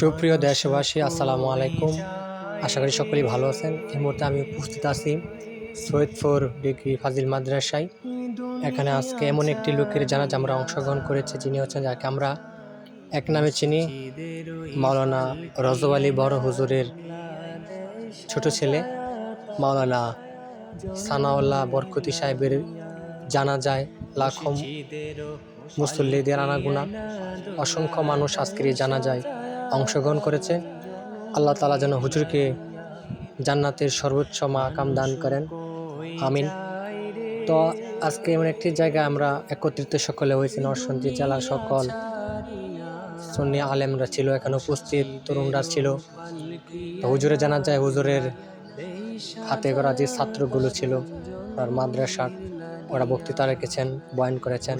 সুপ্রিয় দেশবাসী, আসসালামু আলাইকুম। আশা করি সকলেই ভালো আছেন। এই মুহূর্তে আমি উপস্থিত আছি সৈয়দপুর ডিগ্রি ফাজিল মাদ্রাসায়। এখানে আজকে এমন একটি লোকের জানাজ আমরা অংশগ্রহণ করেছি, যিনি হচ্ছেন যাকে আমরা এক নামে চিনি, মাওলানা রজব আলী বড় হুজুরের ছোট ছেলে, মাওলানা সানাউল্লাহ বরকতি সাহেবের জানা যায় লাখম মুসল্লিদের আনাগুনা। অসংখ্য মানুষ আজকের জানা যায় অংশগ্রহণ করেছে। আল্লাহ তালা যেন হুজুরকে জান্নাতের সর্বোচ্চ মাকাম দান করেন। আমিন। তো আজকে এমন একটি জায়গায় আমরা একত্রিত সকলে হয়েছি, নরসিংদী জেলার সকল সন্নি আলেমরা ছিল, এখানে উপস্থিত তরুণরা ছিল। তো হুজুরে জানা যায় হুজুরের হাতে করা যে ছাত্রগুলো ছিল আর মাদ্রাসার ওরা বক্তৃতা রেখেছেন, বয়ান করেছেন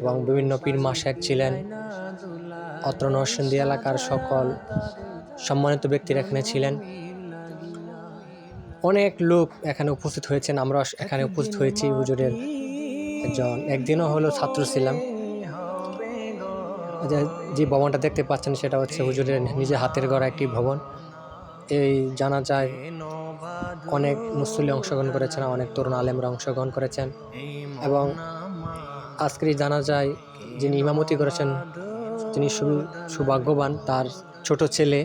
এবং বিভিন্ন পীর মাসেক ছিলেন। অত্র নরসিংদী এলাকার সকল সম্মানিত ব্যক্তিরা এখানে ছিলেন। অনেক লোক এখানে উপস্থিত হয়েছেন, আমরা এখানে উপস্থিত হয়েছি হুজুরের একজন। একদিনও হলো ছাত্র ছিলাম। যে ভবনটা দেখতে পাচ্ছেন সেটা হচ্ছে হুজুরের নিজের হাতের গড়া একটি ভবন। এই জানা যায়, অনেক মুসল্লি অংশগ্রহণ করেছেন, অনেক তরুণ আলেমরা অংশগ্রহণ করেছেন। এবং আজকের জানা যায়, যিনি ইমামতি করেছেন তিনি সৌভাগ্যবান, তার ছোট ছেলে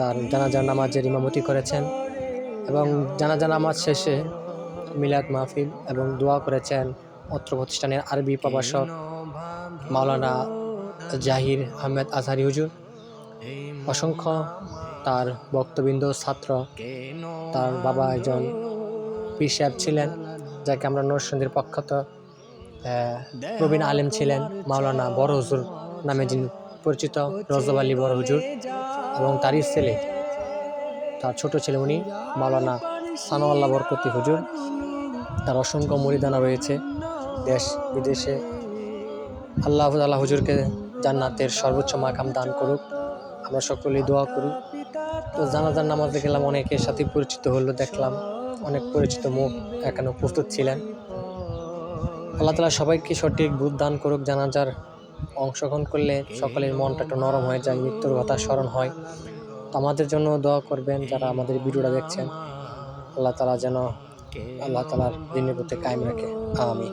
তার জানাজার নামাজের ইমামতি করেছেন। এবং জানাজা নামাজ শেষে মিলাদ মাহফিল এবং দোয়া করেছেন অত্র প্রতিষ্ঠানের আরবি প্রভাষক মাওলানা জাহির আহমেদ আজহারি হুজুর। অসংখ্য তার বক্তবৃন্দ ছাত্র তার বাবা একজন পীর সাহেব ছিলেন যাকে আমরা নরসিংদীর আহ, প্রবীণ আলেম ছিলেন মাওলানা বড় হুজুর নামে যিনি পরিচিত রজব আলী বড় হুজুর এবং তারই ছেলে তার ছোট ছেলে উনি মাওলানা সানোয়াল্লাহ বরকতি হুজুর। তার অসংখ্য মরিদানা রয়েছে দেশ বিদেশে। আল্লাহ আল্লাহ হুজুরকে জান্নাতের সর্বোচ্চ মাকাম দান করুক। আমরা সকলেই দোয়া করি। তো জানাজার নামাজে গেলাম, অনেকের সাথে পরিচিত হলো, দেখলাম অনেক পরিচিত মুখ এখানে উপস্থিত ছিলেন। আল্লাহ তালা সবাইকে সঠিক বুধ দান করুক, জানাজার অংশগ্রহণ করলে সকলের মনটা একটু নরম হয়ে যায়, মৃত্যুর কথা স্মরণ হয়। তো আমাদের জন্য দোয়া করবেন যারা আমাদের ভিডিওটা দেখছেন। আল্লাহ তালা যেন আল্লাহ তালার দিনের প্রতি কায়েম রাখে। আমি